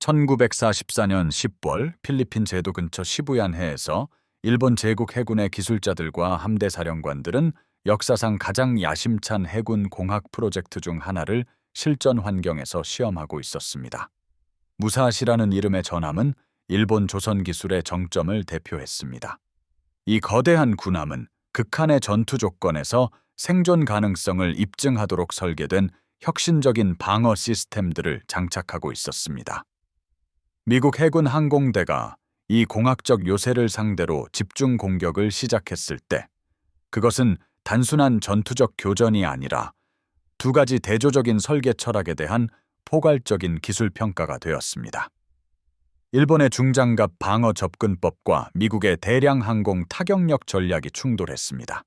1944년 10월 필리핀 제도 근처 시부얀해에서 일본 제국 해군의 기술자들과 함대 사령관들은 역사상 가장 야심찬 해군 공학 프로젝트 중 하나를 실전 환경에서 시험하고 있었습니다. 무사시라는 이름의 전함은 일본 조선 기술의 정점을 대표했습니다. 이 거대한 군함은 극한의 전투 조건에서 생존 가능성을 입증하도록 설계된 혁신적인 방어 시스템들을 장착하고 있었습니다. 미국 해군 항공대가 이 공학적 요새를 상대로 집중 공격을 시작했을 때 그것은 단순한 전투적 교전이 아니라 두 가지 대조적인 설계 철학에 대한 포괄적인 기술 평가가 되었습니다. 일본의 중장갑 방어 접근법과 미국의 대량 항공 타격력 전략이 충돌했습니다.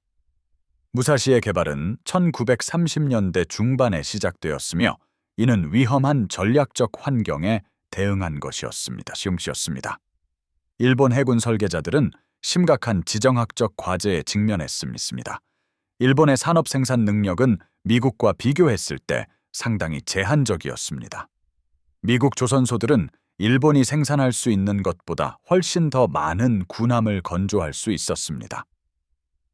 무사시의 개발은 1930년대 중반에 시작되었으며 이는 위험한 전략적 환경에 대응한 것이었습니다. 시험시였습니다. 일본 해군 설계자들은 심각한 지정학적 과제에 직면했습니다. 일본의 산업 생산 능력은 미국과 비교했을 때 상당히 제한적이었습니다. 미국 조선소들은 일본이 생산할 수 있는 것보다 훨씬 더 많은 군함을 건조할 수 있었습니다.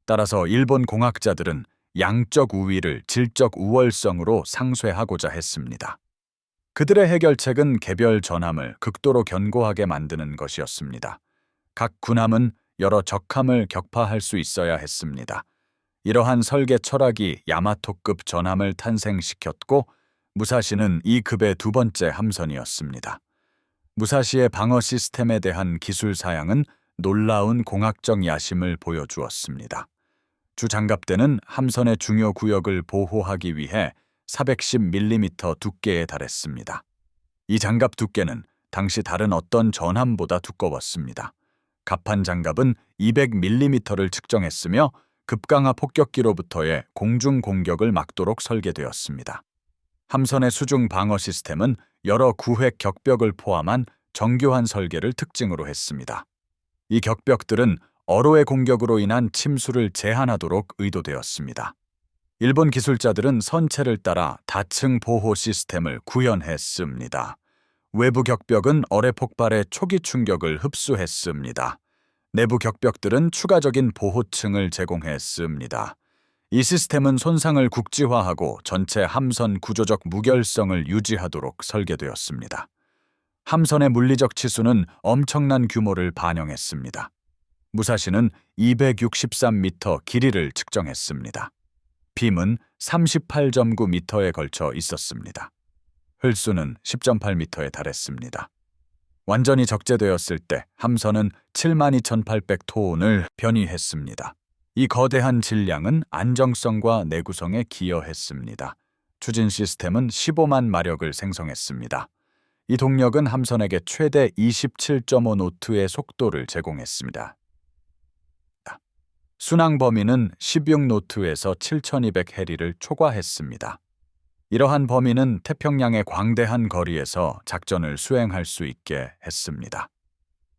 따라서 일본 공학자들은 양적 우위를 질적 우월성으로 상쇄하고자 했습니다. 그들의 해결책은 개별 전함을 극도로 견고하게 만드는 것이었습니다. 각 군함은 여러 적함을 격파할 수 있어야 했습니다. 이러한 설계 철학이 야마토급 전함을 탄생시켰고 무사시는 이 급의 두 번째 함선이었습니다. 무사시의 방어 시스템에 대한 기술 사양은 놀라운 공학적 야심을 보여주었습니다. 주 장갑대는 함선의 중요 구역을 보호하기 위해 410mm 두께에 달했습니다. 이 장갑 두께는 당시 다른 어떤 전함보다 두꺼웠습니다. 갑판 장갑은 200mm를 측정했으며 급강하 폭격기로부터의 공중 공격을 막도록 설계되었습니다. 함선의 수중 방어 시스템은 여러 구획 격벽을 포함한 정교한 설계를 특징으로 했습니다. 이 격벽들은 어로의 공격으로 인한 침수를 제한하도록 의도되었습니다. 일본 기술자들은 선체를 따라 다층 보호 시스템을 구현했습니다. 외부 격벽은 어뢰 폭발의 초기 충격을 흡수했습니다. 내부 격벽들은 추가적인 보호층을 제공했습니다. 이 시스템은 손상을 국지화하고 전체 함선 구조적 무결성을 유지하도록 설계되었습니다. 함선의 물리적 치수는 엄청난 규모를 반영했습니다. 무사시는 263m 길이를 측정했습니다. 빔은 38.9m에 걸쳐 있었습니다. 흘수는 10.8m에 달했습니다. 완전히 적재되었을 때 함선은 72,800톤을 변이했습니다. 이 거대한 질량은 안정성과 내구성에 기여했습니다. 추진 시스템은 15만 마력을 생성했습니다. 이 동력은 함선에게 최대 27.5 노트의 속도를 제공했습니다. 순항 범위는 16 노트에서 7200 해리를 초과했습니다. 이러한 범위는 태평양의 광대한 거리에서 작전을 수행할 수 있게 했습니다.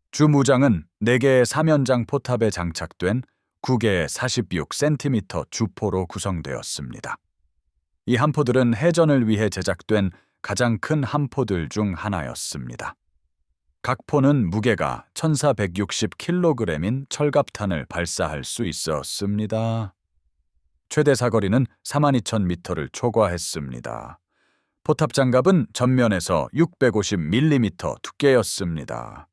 주 무장은 4개의 사면장 포탑에 장착된 9개의 46cm 주포로 구성되었습니다. 이 함포들은 해전을 위해 제작된 가장 큰 함포들 중 하나였습니다. 각 포는 무게가 1460kg인 철갑탄을 발사할 수 있었습니다. 최대 사거리는 42,000m를 초과했습니다. 포탑 장갑은 전면에서 650mm 두께였습니다.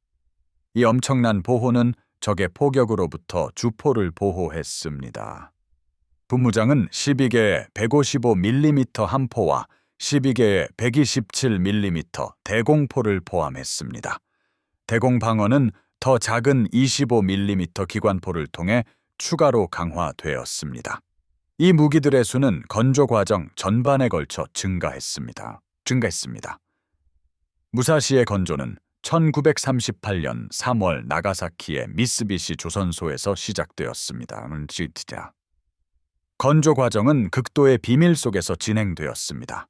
이 엄청난 보호는 적의 포격으로부터 주포를 보호했습니다. 분무장은 12개의 155mm 함포와 12개의 127mm 대공포를 포함했습니다. 대공방어는 더 작은 25mm 기관포를 통해 추가로 강화되었습니다. 이 무기들의 수는 건조 과정 전반에 걸쳐 증가했습니다. 증가했습니다. 무사시의 건조는 1938년 3월 나가사키의 미쓰비시 조선소에서 시작되었습니다. 진짜. 건조 과정은 극도의 비밀 속에서 진행되었습니다.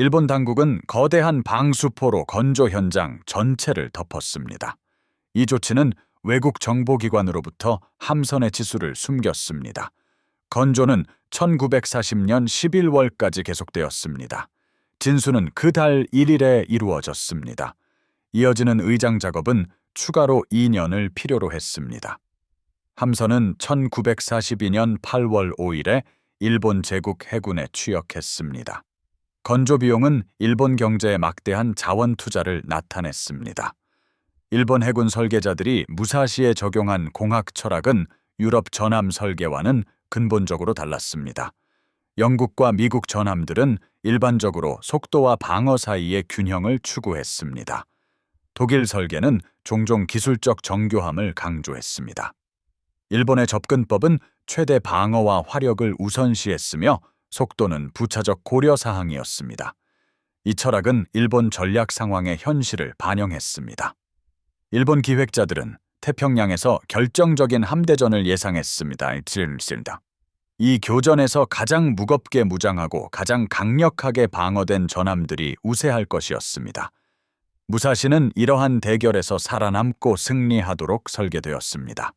일본 당국은 거대한 방수포로 건조 현장 전체를 덮었습니다. 이 조치는 외국 정보기관으로부터 함선의 지수를 숨겼습니다. 건조는 1940년 11월까지 계속되었습니다. 진수는 그 달 1일에 이루어졌습니다. 이어지는 의장 작업은 추가로 2년을 필요로 했습니다. 함선은 1942년 8월 5일에 일본 제국 해군에 취역했습니다. 건조 비용은 일본 경제에 막대한 자원 투자를 나타냈습니다. 일본 해군 설계자들이 무사시에 적용한 공학 철학은 유럽 전함 설계와는 근본적으로 달랐습니다. 영국과 미국 전함들은 일반적으로 속도와 방어 사이의 균형을 추구했습니다. 독일 설계는 종종 기술적 정교함을 강조했습니다. 일본의 접근법은 최대 방어와 화력을 우선시했으며 속도는 부차적 고려 사항이었습니다. 이 철학은 일본 전략 상황의 현실을 반영했습니다. 일본 기획자들은 태평양에서 결정적인 함대전을 예상했습니다. 이 교전에서 가장 무겁게 무장하고 가장 강력하게 방어된 전함들이 우세할 것이었습니다. 무사시는 이러한 대결에서 살아남고 승리하도록 설계되었습니다.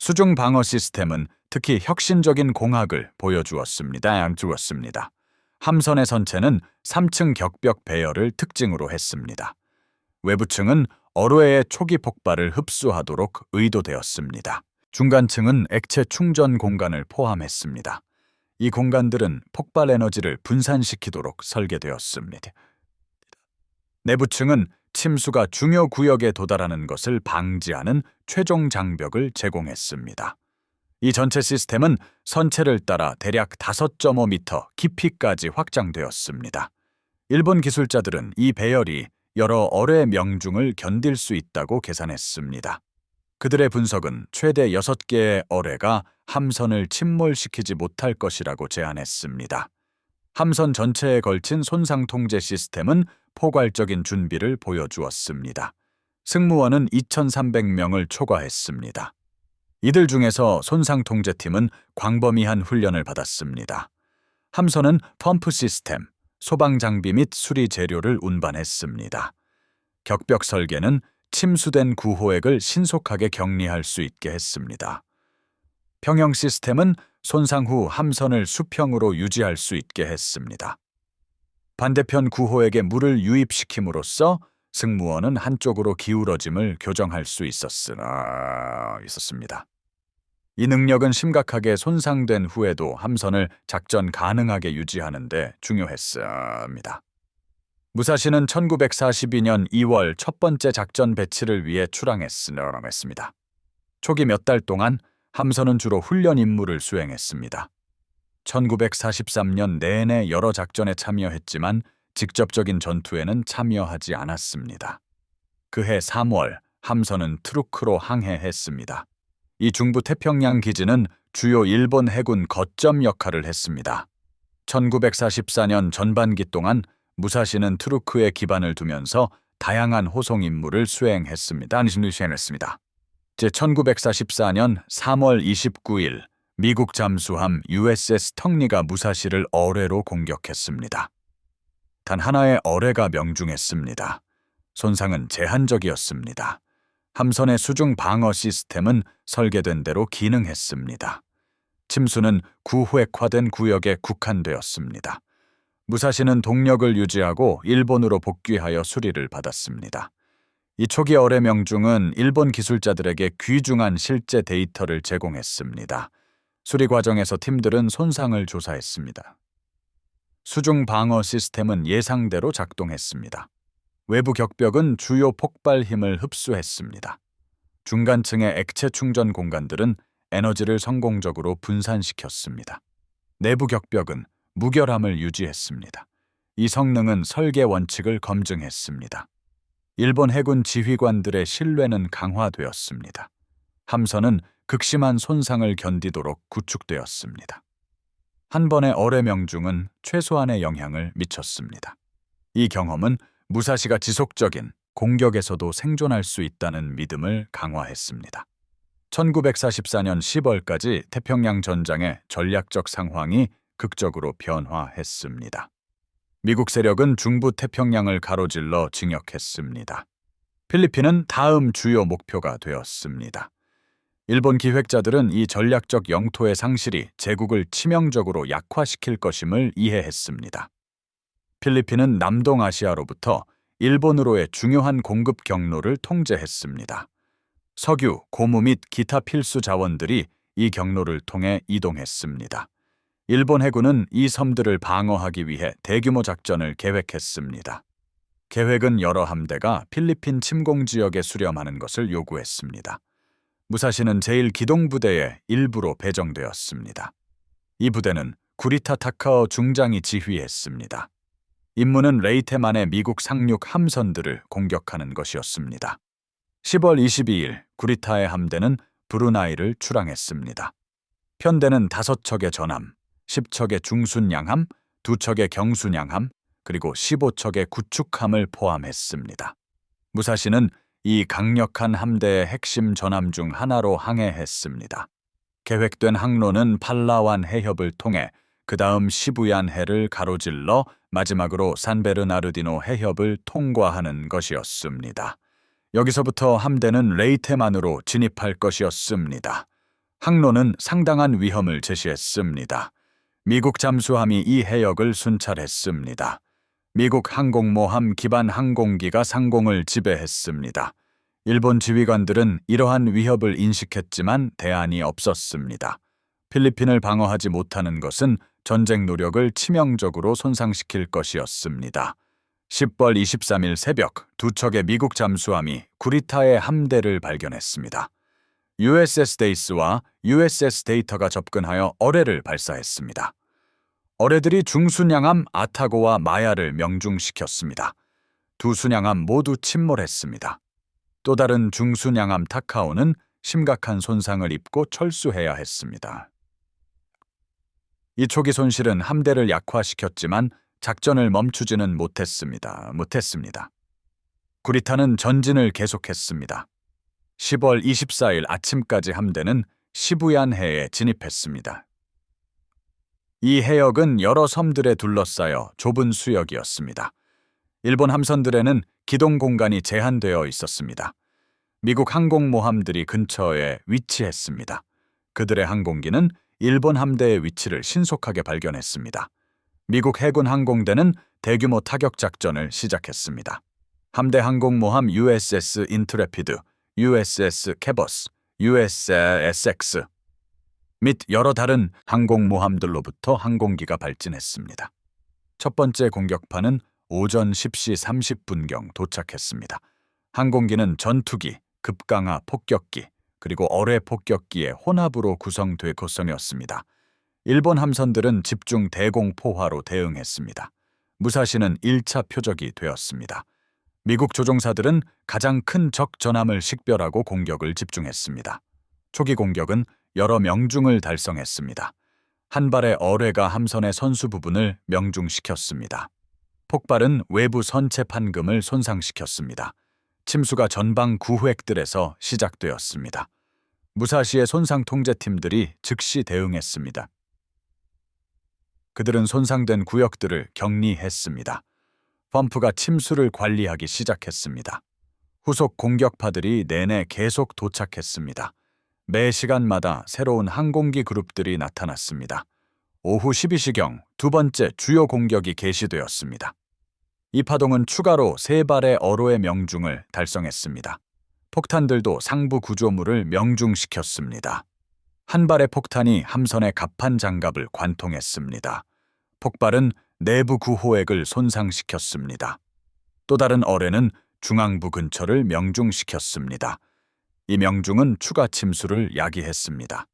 수중 방어 시스템은 특히 혁신적인 공학을 보여주었습니다. 주었습니다. 함선의 선체는 3층 격벽 배열을 특징으로 했습니다. 외부층은 어뢰의 초기 폭발을 흡수하도록 의도되었습니다. 중간층은 액체 충전 공간을 포함했습니다. 이 공간들은 폭발 에너지를 분산시키도록 설계되었습니다. 내부층은 침수가 중요 구역에 도달하는 것을 방지하는 최종 장벽을 제공했습니다. 이 전체 시스템은 선체를 따라 대략 5.5m 깊이까지 확장되었습니다. 일본 기술자들은 이 배열이 여러 어뢰 명중을 견딜 수 있다고 계산했습니다. 그들의 분석은 최대 6개의 어뢰가 함선을 침몰시키지 못할 것이라고 제안했습니다. 함선 전체에 걸친 손상 통제 시스템은 포괄적인 준비를 보여주었습니다. 승무원은 2,300명을 초과했습니다. 이들 중에서 손상 통제팀은 광범위한 훈련을 받았습니다. 함선은 펌프 시스템, 소방 장비 및 수리 재료를 운반했습니다. 격벽 설계는 침수된 구호액을 신속하게 격리할 수 있게 했습니다. 평형 시스템은 손상 후 함선을 수평으로 유지할 수 있게 했습니다. 반대편 구호에게 물을 유입시킴으로써 승무원은 한쪽으로 기울어짐을 교정할 수 있었으나 있었습니다. 이 능력은 심각하게 손상된 후에도 함선을 작전 가능하게 유지하는 데 중요했습니다. 무사시는 1942년 2월 첫 번째 작전 배치를 위해 출항했습니다. 초기 몇 달 동안 함선은 주로 훈련 임무를 수행했습니다. 1943년 내내 여러 작전에 참여했지만 직접적인 전투에는 참여하지 않았습니다. 그해 3월 함선은 트루크로 항해했습니다. 이 중부 태평양 기지는 주요 일본 해군 거점 역할을 했습니다. 1944년 전반기 동안 무사시는 트루크에 기반을 두면서 다양한 호송 임무를 수행했습니다. 수행했습니다. 제 1944년 3월 29일 미국 잠수함 USS 턱리가 무사시를 어뢰로 공격했습니다. 단 하나의 어뢰가 명중했습니다. 손상은 제한적이었습니다. 함선의 수중 방어 시스템은 설계된 대로 기능했습니다. 침수는 구획화된 구역에 국한되었습니다. 무사시는 동력을 유지하고 일본으로 복귀하여 수리를 받았습니다. 이 초기 어뢰 명중은 일본 기술자들에게 귀중한 실제 데이터를 제공했습니다. 수리 과정에서 팀들은 손상을 조사했습니다. 수중 방어 시스템은 예상대로 작동했습니다. 외부 격벽은 주요 폭발 힘을 흡수했습니다. 중간층의 액체 충전 공간들은 에너지를 성공적으로 분산시켰습니다. 내부 격벽은 무결함을 유지했습니다. 이 성능은 설계 원칙을 검증했습니다. 일본 해군 지휘관들의 신뢰는 강화되었습니다. 함선은 극심한 손상을 견디도록 구축되었습니다. 한 번의 어뢰 명중은 최소한의 영향을 미쳤습니다. 이 경험은 무사시가 지속적인 공격에서도 생존할 수 있다는 믿음을 강화했습니다. 1944년 10월까지 태평양 전장의 전략적 상황이 극적으로 변화했습니다. 미국 세력은 중부 태평양을 가로질러 진격했습니다. 필리핀은 다음 주요 목표가 되었습니다. 일본 기획자들은 이 전략적 영토의 상실이 제국을 치명적으로 약화시킬 것임을 이해했습니다. 필리핀은 남동아시아로부터 일본으로의 중요한 공급 경로를 통제했습니다. 석유, 고무 및 기타 필수 자원들이 이 경로를 통해 이동했습니다. 일본 해군은 이 섬들을 방어하기 위해 대규모 작전을 계획했습니다. 계획은 여러 함대가 필리핀 침공 지역에 수렴하는 것을 요구했습니다. 무사시는 제1기동부대의 일부로 배정되었습니다. 이 부대는 구리타 타카오 중장이 지휘했습니다. 임무는 레이테만의 미국 상륙 함선들을 공격하는 것이었습니다. 10월 22일 구리타의 함대는 브루나이를 출항했습니다. 편대는 5척의 전함, 10척의 중순양함, 2척의 경순양함, 그리고 15척의 구축함을 포함했습니다. 무사시는 이 강력한 함대의 핵심 전함 중 하나로 항해했습니다. 계획된 항로는 팔라완 해협을 통해 그 다음 시부얀 해를 가로질러 마지막으로 산베르나르디노 해협을 통과하는 것이었습니다. 여기서부터 함대는 레이테만으로 진입할 것이었습니다. 항로는 상당한 위험을 제시했습니다. 미국 잠수함이 이 해역을 순찰했습니다. 미국 항공모함 기반 항공기가 상공을 지배했습니다. 일본 지휘관들은 이러한 위협을 인식했지만 대안이 없었습니다. 필리핀을 방어하지 못하는 것은 전쟁 노력을 치명적으로 손상시킬 것이었습니다. 10월 23일 새벽 두 척의 미국 잠수함이 구리타의 함대를 발견했습니다. USS 데이스와 USS 데이터가 접근하여 어뢰를 발사했습니다. 어뢰들이 중순양함 아타고와 마야를 명중시켰습니다. 두 순양함 모두 침몰했습니다. 또 다른 중순양함 타카오는 심각한 손상을 입고 철수해야 했습니다. 이 초기 손실은 함대를 약화시켰지만 작전을 멈추지는 못했습니다. 못했습니다. 구리타는 전진을 계속했습니다. 10월 24일 아침까지 함대는 시부얀해에 진입했습니다. 이 해역은 여러 섬들에 둘러싸여 좁은 수역이었습니다. 일본 함선들에는 기동 공간이 제한되어 있었습니다. 미국 항공모함들이 근처에 위치했습니다. 그들의 항공기는 일본 함대의 위치를 신속하게 발견했습니다. 미국 해군 항공대는 대규모 타격 작전을 시작했습니다. 함대 항공모함 USS 인트레피드, USS 캐버스, USS 및 여러 다른 항공모함들로부터 항공기가 발진했습니다. 첫 번째 공격파는 오전 10시 30분경 도착했습니다. 항공기는 전투기, 급강하 폭격기, 그리고 어뢰 폭격기의 혼합으로 구성돼 구성이었습니다. 일본 함선들은 집중 대공 포화로 대응했습니다. 무사시는 1차 표적이 되었습니다. 미국 조종사들은 가장 큰 적 전함을 식별하고 공격을 집중했습니다. 초기 공격은 여러 명중을 달성했습니다. 한 발의 어뢰가 함선의 선수 부분을 명중시켰습니다. 폭발은 외부 선체 판금을 손상시켰습니다. 침수가 전방 구획들에서 시작되었습니다. 무사시의 손상 통제팀들이 즉시 대응했습니다. 그들은 손상된 구역들을 격리했습니다. 펌프가 침수를 관리하기 시작했습니다. 후속 공격파들이 내내 계속 도착했습니다. 매 시간마다 새로운 항공기 그룹들이 나타났습니다. 오후 12시경 두 번째 주요 공격이 개시되었습니다. 이 파동은 추가로 세 발의 어로의 명중을 달성했습니다. 폭탄들도 상부 구조물을 명중시켰습니다. 한 발의 폭탄이 함선의 갑판 장갑을 관통했습니다. 폭발은 내부 구호액을 손상시켰습니다. 또 다른 어뢰는 중앙부 근처를 명중시켰습니다. 이 명중은 추가 침수를 야기했습니다.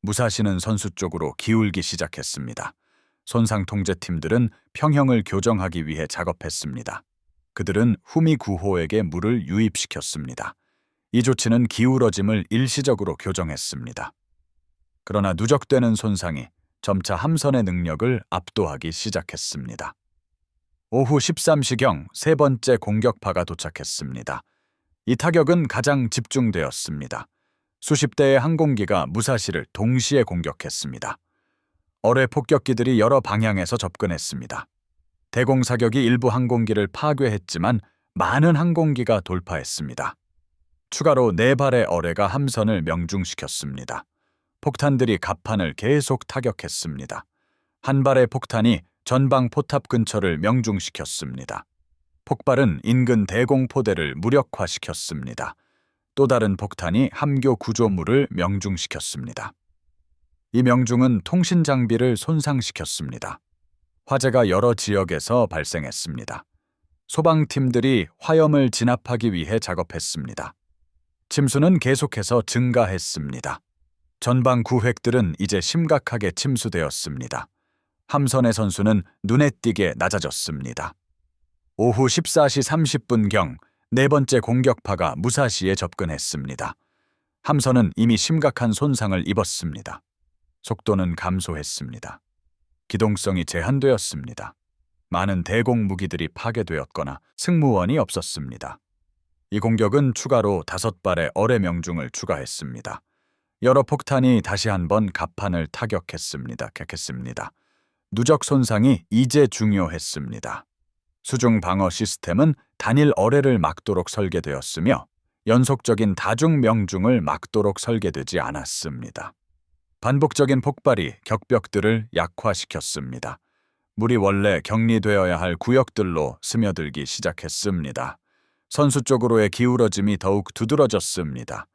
무사시는 선수 쪽으로 기울기 시작했습니다. 손상 통제팀들은 평형을 교정하기 위해 작업했습니다. 그들은 후미 구호에게 물을 유입시켰습니다. 이 조치는 기울어짐을 일시적으로 교정했습니다. 그러나 누적되는 손상이 점차 함선의 능력을 압도하기 시작했습니다. 오후 13시경 세 번째 공격파가 도착했습니다. 이 타격은 가장 집중되었습니다. 수십 대의 항공기가 무사시를 동시에 공격했습니다. 어뢰 폭격기들이 여러 방향에서 접근했습니다. 대공 사격이 일부 항공기를 파괴했지만 많은 항공기가 돌파했습니다. 추가로 네 발의 어뢰가 함선을 명중시켰습니다. 폭탄들이 갑판을 계속 타격했습니다. 한 발의 폭탄이 전방 포탑 근처를 명중시켰습니다. 폭발은 인근 대공포대를 무력화시켰습니다. 또 다른 폭탄이 함교 구조물을 명중시켰습니다. 이 명중은 통신 장비를 손상시켰습니다. 화재가 여러 지역에서 발생했습니다. 소방팀들이 화염을 진압하기 위해 작업했습니다. 침수는 계속해서 증가했습니다. 전방 구획들은 이제 심각하게 침수되었습니다. 함선의 선수는 눈에 띄게 낮아졌습니다. 오후 14시 30분경 네 번째 공격파가 무사시에 접근했습니다. 함선은 이미 심각한 손상을 입었습니다. 속도는 감소했습니다. 기동성이 제한되었습니다. 많은 대공 무기들이 파괴되었거나 승무원이 없었습니다. 이 공격은 추가로 다섯 발의 어뢰 명중을 추가했습니다. 여러 폭탄이 다시 한번 갑판을 타격했습니다. 객했습니다. 누적 손상이 이제 중요했습니다. 수중 방어 시스템은 단일 어뢰를 막도록 설계되었으며 연속적인 다중 명중을 막도록 설계되지 않았습니다. 반복적인 폭발이 격벽들을 약화시켰습니다. 물이 원래 격리되어야 할 구역들로 스며들기 시작했습니다. 선수 쪽으로의 기울어짐이 더욱 두드러졌습니다.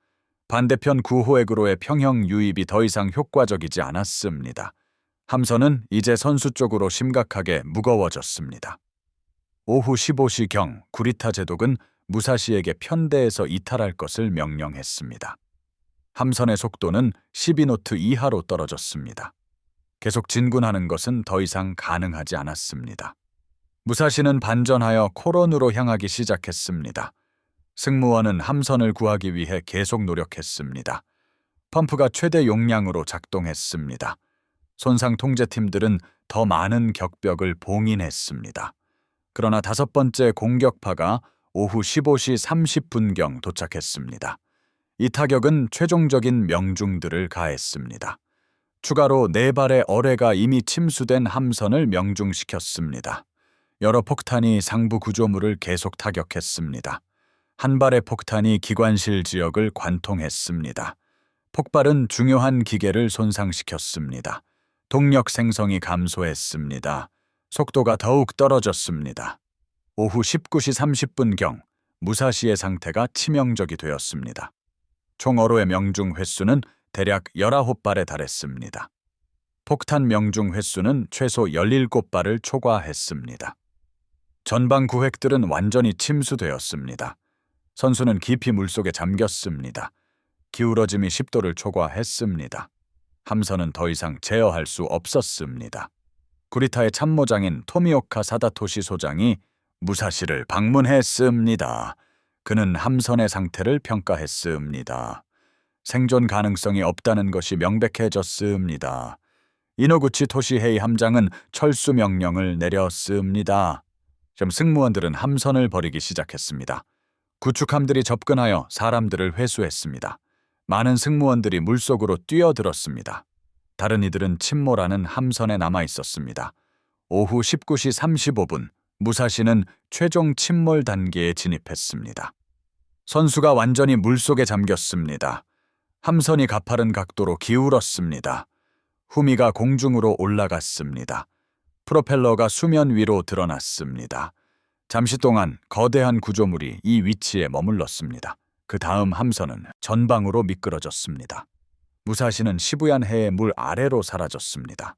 반대편 구호액으로의 평형 유입이 더 이상 효과적이지 않았습니다. 함선은 이제 선수 쪽으로 심각하게 무거워졌습니다. 오후 15시경 구리타 제독은 무사시에게 편대에서 이탈할 것을 명령했습니다. 함선의 속도는 12노트 이하로 떨어졌습니다. 계속 진군하는 것은 더 이상 가능하지 않았습니다. 무사시는 반전하여 코론으로 향하기 시작했습니다. 승무원은 함선을 구하기 위해 계속 노력했습니다. 펌프가 최대 용량으로 작동했습니다. 손상 통제팀들은 더 많은 격벽을 봉인했습니다. 그러나 다섯 번째 공격파가 오후 15시 30분경 도착했습니다. 이 타격은 최종적인 명중들을 가했습니다. 추가로 네 발의 어뢰가 이미 침수된 함선을 명중시켰습니다. 여러 폭탄이 상부 구조물을 계속 타격했습니다. 한 발의 폭탄이 기관실 지역을 관통했습니다. 폭발은 중요한 기계를 손상시켰습니다. 동력 생성이 감소했습니다. 속도가 더욱 떨어졌습니다. 오후 19시 30분경 무사시의 상태가 치명적이 되었습니다. 총 어로의 명중 횟수는 대략 19발에 달했습니다. 폭탄 명중 횟수는 최소 17발을 초과했습니다. 전방 구획들은 완전히 침수되었습니다. 선수는 깊이 물속에 잠겼습니다. 기울어짐이 10도를 초과했습니다. 함선은 더 이상 제어할 수 없었습니다. 구리타의 참모장인 토미오카 사다토시 소장이 무사시를 방문했습니다. 그는 함선의 상태를 평가했습니다. 생존 가능성이 없다는 것이 명백해졌습니다. 이노구치 토시헤이 함장은 철수 명령을 내렸습니다. 좀 승무원들은 함선을 버리기 시작했습니다. 구축함들이 접근하여 사람들을 회수했습니다. 많은 승무원들이 물속으로 뛰어들었습니다. 다른 이들은 침몰하는 함선에 남아 있었습니다. 오후 19시 35분, 무사시는 최종 침몰 단계에 진입했습니다. 선수가 완전히 물속에 잠겼습니다. 함선이 가파른 각도로 기울었습니다. 후미가 공중으로 올라갔습니다. 프로펠러가 수면 위로 드러났습니다. 잠시 동안 거대한 구조물이 이 위치에 머물렀습니다. 그 다음 함선은 전방으로 미끄러졌습니다. 무사시는 시부얀 해의 물 아래로 사라졌습니다.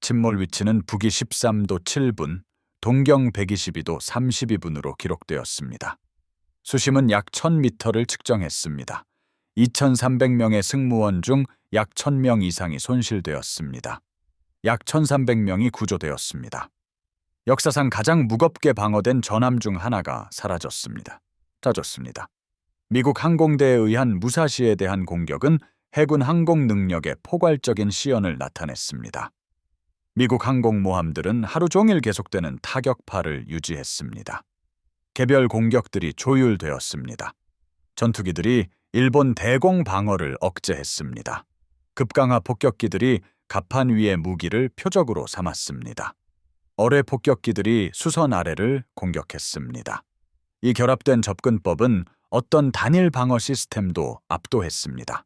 침몰 위치는 북위 13도 7분, 동경 122도 32분으로 기록되었습니다. 수심은 약 1000m를 측정했습니다. 2300명의 승무원 중 약 1000명 이상이 손실되었습니다. 약 1300명이 구조되었습니다. 역사상 가장 무겁게 방어된 전함 중 하나가 사라졌습니다. 짜졌습니다. 미국 항공대에 의한 무사시에 대한 공격은 해군 항공 능력의 포괄적인 시연을 나타냈습니다. 미국 항공모함들은 하루 종일 계속되는 타격파를 유지했습니다. 개별 공격들이 조율되었습니다. 전투기들이 일본 대공 방어를 억제했습니다. 급강하 폭격기들이 갑판 위의 무기를 표적으로 삼았습니다. 어뢰 폭격기들이 수선 아래를 공격했습니다. 이 결합된 접근법은 어떤 단일 방어 시스템도 압도했습니다.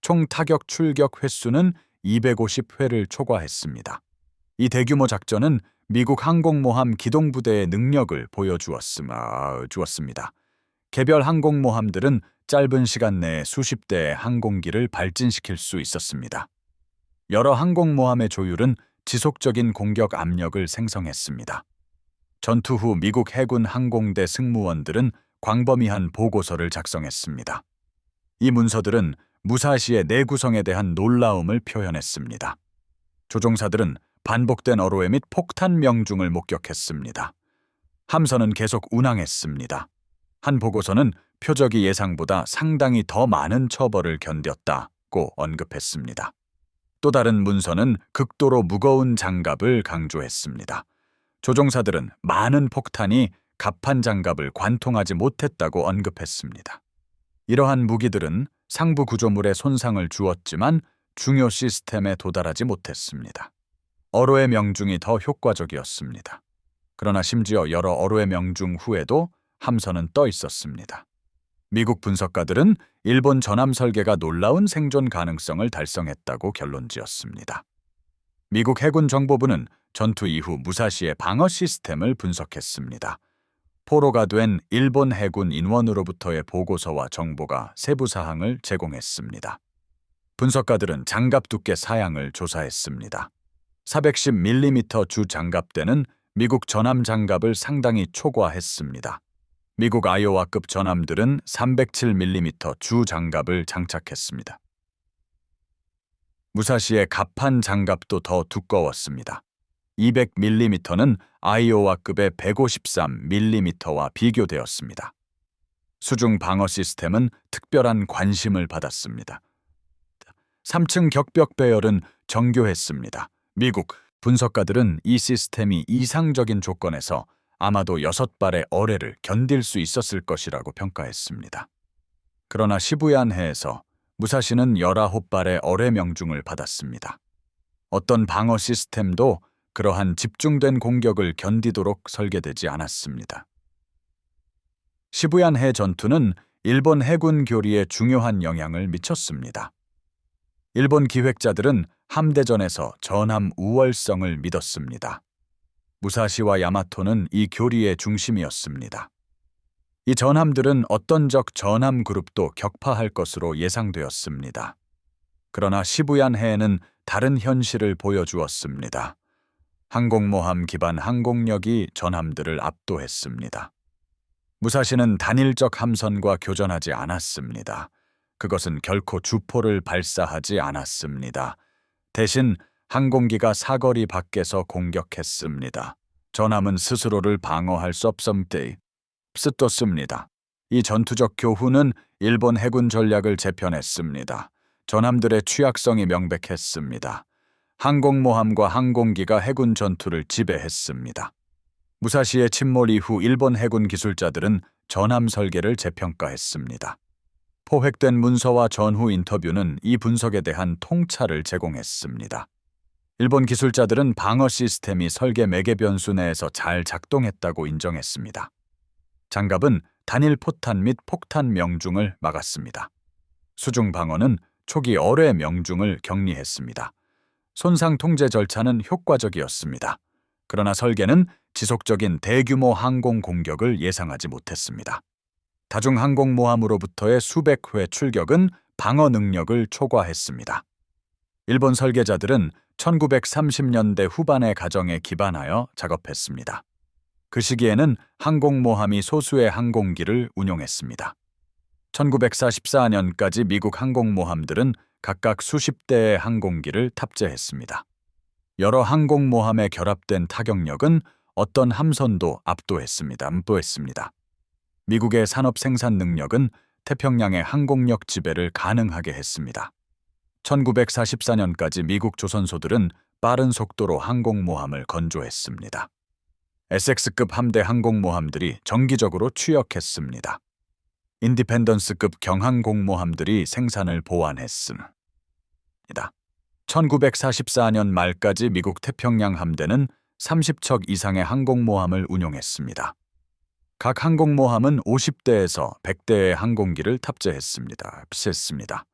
총 타격 출격 횟수는 250회를 초과했습니다. 이 대규모 작전은 미국 항공모함 기동부대의 능력을 보여주었음, 아. 개별 항공모함들은 짧은 시간 내에 수십 대의 항공기를 발진시킬 수 있었습니다. 여러 항공모함의 조율은 지속적인 공격 압력을 생성했습니다. 전투 후 미국 해군 항공대 승무원들은 광범위한 보고서를 작성했습니다. 이 문서들은 무사시의 내구성에 대한 놀라움을 표현했습니다. 조종사들은 반복된 어로회 및 폭탄 명중을 목격했습니다. 함선은 계속 운항했습니다. 한 보고서는 표적이 예상보다 상당히 더 많은 처벌을 견뎠다고 언급했습니다. 또 다른 문서는 극도로 무거운 장갑을 강조했습니다. 조종사들은 많은 폭탄이 갑판 장갑을 관통하지 못했다고 언급했습니다. 이러한 무기들은 상부 구조물에 손상을 주었지만 중요 시스템에 도달하지 못했습니다. 어로의 명중이 더 효과적이었습니다. 그러나 심지어 여러 어로의 명중 후에도 함선은 떠 있었습니다. 미국 분석가들은 일본 전함 설계가 놀라운 생존 가능성을 달성했다고 결론지었습니다. 미국 해군 정보부는 전투 이후 무사시의 방어 시스템을 분석했습니다. 포로가 된 일본 해군 인원으로부터의 보고서와 정보가 세부 사항을 제공했습니다. 분석가들은 장갑 두께 사양을 조사했습니다. 410mm 주 장갑대는 미국 전함 장갑을 상당히 초과했습니다. 미국 아이오와급 전함들은 307mm 주 장갑을 장착했습니다. 무사시의 갑판 장갑도 더 두꺼웠습니다. 200mm는 아이오와급의 153mm와 비교되었습니다. 수중 방어 시스템은 특별한 관심을 받았습니다. 3층 격벽 배열은 정교했습니다. 미국 분석가들은 이 시스템이 이상적인 조건에서 아마도 여섯 발의 어뢰를 견딜 수 있었을 것이라고 평가했습니다. 그러나 시부얀해에서 무사시는 19발의 어뢰 명중을 받았습니다. 어떤 방어 시스템도 그러한 집중된 공격을 견디도록 설계되지 않았습니다. 시부얀해 전투는 일본 해군 교리에 중요한 영향을 미쳤습니다. 일본 기획자들은 함대전에서 전함 우월성을 믿었습니다. 무사시와 야마토는 이 교리의 중심이었습니다. 이 전함들은 어떤 적 전함 그룹도 격파할 것으로 예상되었습니다. 그러나 시부얀 해에는 다른 현실을 보여주었습니다. 항공모함 기반 항공력이 전함들을 압도했습니다. 무사시는 단일적 함선과 교전하지 않았습니다. 그것은 결코 주포를 발사하지 않았습니다. 대신 항공기가 사거리 밖에서 공격했습니다. 전함은 스스로를 방어할 수 없음때 쓰떴습니다. 이 전투적 교훈은 일본 해군 전략을 재편했습니다. 전함들의 취약성이 명백했습니다. 항공모함과 항공기가 해군 전투를 지배했습니다. 무사시의 침몰 이후 일본 해군 기술자들은 전함 설계를 재평가했습니다. 포획된 문서와 전후 인터뷰는 이 분석에 대한 통찰을 제공했습니다. 일본 기술자들은 방어 시스템이 설계 매개 변수 내에서 잘 작동했다고 인정했습니다. 장갑은 단일 포탄 및 폭탄 명중을 막았습니다. 수중 방어는 초기 어뢰 명중을 격리했습니다. 손상 통제 절차는 효과적이었습니다. 그러나 설계는 지속적인 대규모 항공 공격을 예상하지 못했습니다. 다중 항공모함으로부터의 수백 회 출격은 방어 능력을 초과했습니다. 일본 설계자들은 1930년대 후반의 가정에 기반하여 작업했습니다. 그 시기에는 항공모함이 소수의 항공기를 운용했습니다. 1944년까지 미국 항공모함들은 각각 수십 대의 항공기를 탑재했습니다. 여러 항공모함에 결합된 타격력은 어떤 함선도 압도했습니다. 압도했습니다. 미국의 산업 생산 능력은 태평양의 항공력 지배를 가능하게 했습니다. 1944년까지 미국 조선소들은 빠른 속도로 항공모함을 건조했습니다. SX급 함대 항공모함들이 정기적으로 취역했습니다. 인디펜던스급 경항공모함들이 생산을 보완했습니다. 1944년 말까지 미국 태평양 함대는 30척 이상의 항공모함을 운용했습니다. 각 항공모함은 50대에서 100대의 항공기를 탑재했습니다. 했습니다.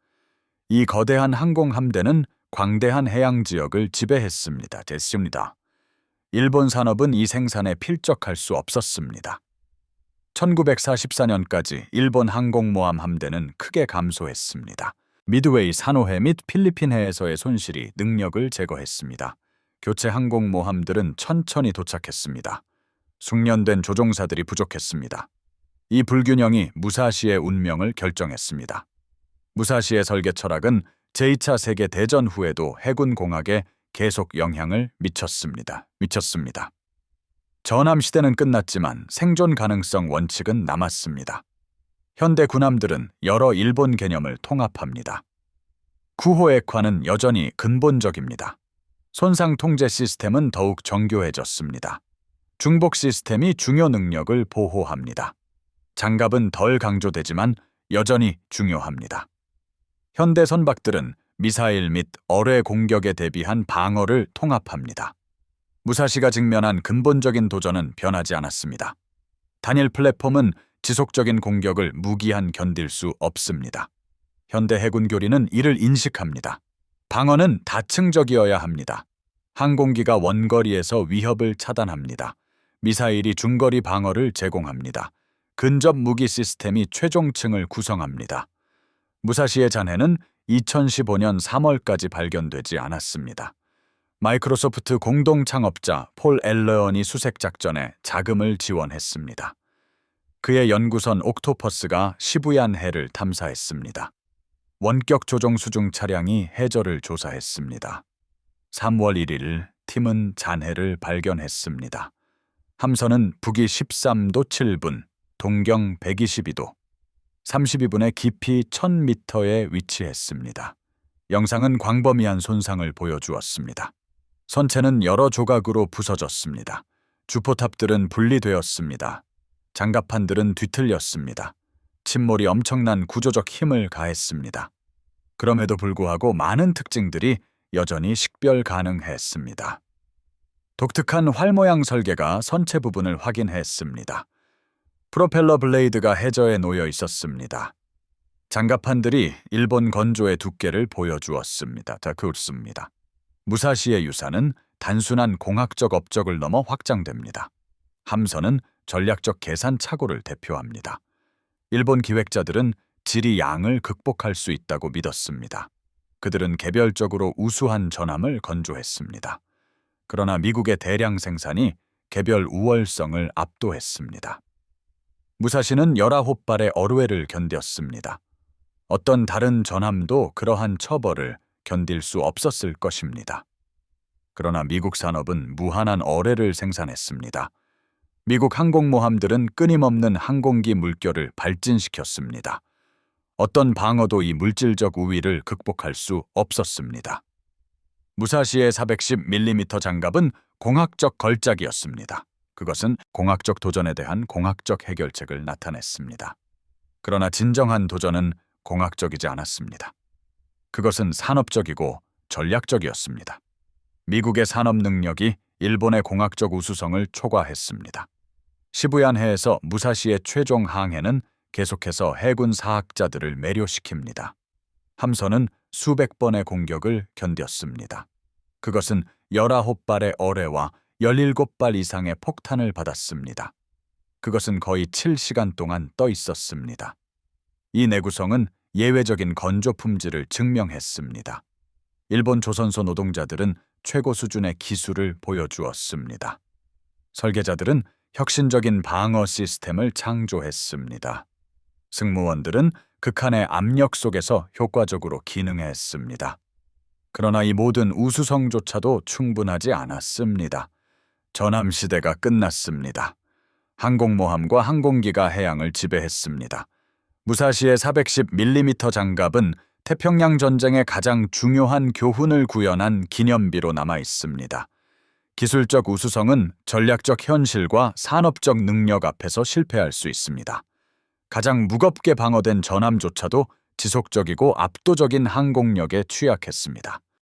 이 거대한 항공함대는 광대한 해양 지역을 지배했습니다. 됐습니다. 일본 산업은 이 생산에 필적할 수 없었습니다. 1944년까지 일본 항공모함 함대는 크게 감소했습니다. 미드웨이 산호해 및 필리핀해에서의 손실이 능력을 제거했습니다. 교체 항공모함들은 천천히 도착했습니다. 숙련된 조종사들이 부족했습니다. 이 불균형이 무사시의 운명을 결정했습니다. 무사시의 설계 철학은 제2차 세계 대전 후에도 해군 공학에 계속 영향을 미쳤습니다. 미쳤습니다. 전함 시대는 끝났지만 생존 가능성 원칙은 남았습니다. 현대 군함들은 여러 일본 개념을 통합합니다. 구호액화는 여전히 근본적입니다. 손상 통제 시스템은 더욱 정교해졌습니다. 중복 시스템이 중요 능력을 보호합니다. 장갑은 덜 강조되지만 여전히 중요합니다. 현대 선박들은 미사일 및 어뢰 공격에 대비한 방어를 통합합니다. 무사시가 직면한 근본적인 도전은 변하지 않았습니다. 단일 플랫폼은 지속적인 공격을 무기한 견딜 수 없습니다. 현대 해군 교리는 이를 인식합니다. 방어는 다층적이어야 합니다. 항공기가 원거리에서 위협을 차단합니다. 미사일이 중거리 방어를 제공합니다. 근접 무기 시스템이 최종층을 구성합니다. 무사시의 잔해는 2015년 3월까지 발견되지 않았습니다. 마이크로소프트 공동 창업자 폴 엘러언이 수색 작전에 자금을 지원했습니다. 그의 연구선 옥토퍼스가 시부얀 해를 탐사했습니다. 원격 조종 수중 차량이 해저를 조사했습니다. 3월 1일 팀은 잔해를 발견했습니다. 함선은 북위 13도 7분, 동경 122도, 32분의 깊이 1000m에 위치했습니다. 영상은 광범위한 손상을 보여주었습니다. 선체는 여러 조각으로 부서졌습니다. 주포탑들은 분리되었습니다. 장갑판들은 뒤틀렸습니다. 침몰이 엄청난 구조적 힘을 가했습니다. 그럼에도 불구하고 많은 특징들이 여전히 식별 가능했습니다. 독특한 활 모양 설계가 선체 부분을 확인했습니다. 프로펠러 블레이드가 해저에 놓여 있었습니다. 장갑판들이 일본 건조의 두께를 보여주었습니다. 다 그렇습니다. 무사시의 유산은 단순한 공학적 업적을 넘어 확장됩니다. 함선은 전략적 계산 착오를 대표합니다. 일본 기획자들은 질이 양을 극복할 수 있다고 믿었습니다. 그들은 개별적으로 우수한 전함을 건조했습니다. 그러나 미국의 대량 생산이 개별 우월성을 압도했습니다. 무사시는 19발의 어뢰를 견뎠습니다. 어떤 다른 전함도 그러한 처벌을 견딜 수 없었을 것입니다. 그러나 미국 산업은 무한한 어뢰를 생산했습니다. 미국 항공모함들은 끊임없는 항공기 물결을 발진시켰습니다. 어떤 방어도 이 물질적 우위를 극복할 수 없었습니다. 무사시의 410mm 장갑은 공학적 걸작이었습니다. 그것은 공학적 도전에 대한 공학적 해결책을 나타냈습니다. 그러나 진정한 도전은 공학적이지 않았습니다. 그것은 산업적이고 전략적이었습니다. 미국의 산업 능력이 일본의 공학적 우수성을 초과했습니다. 시부얀해에서 무사시의 최종 항해는 계속해서 해군 사학자들을 매료시킵니다. 함선은 수백 번의 공격을 견뎠습니다. 그것은 19발의 어뢰와 17발 이상의 폭탄을 받았습니다. 그것은 거의 7시간 동안 떠 있었습니다. 이 내구성은 예외적인 건조 품질을 증명했습니다. 일본 조선소 노동자들은 최고 수준의 기술을 보여주었습니다. 설계자들은 혁신적인 방어 시스템을 창조했습니다. 승무원들은 극한의 압력 속에서 효과적으로 기능했습니다. 그러나 이 모든 우수성조차도 충분하지 않았습니다. 전함 시대가 끝났습니다. 항공모함과 항공기가 해양을 지배했습니다. 무사시의 410mm 장갑은 태평양 전쟁의 가장 중요한 교훈을 구현한 기념비로 남아 있습니다. 기술적 우수성은 전략적 현실과 산업적 능력 앞에서 실패할 수 있습니다. 가장 무겁게 방어된 전함조차도 지속적이고 압도적인 항공력에 취약했습니다.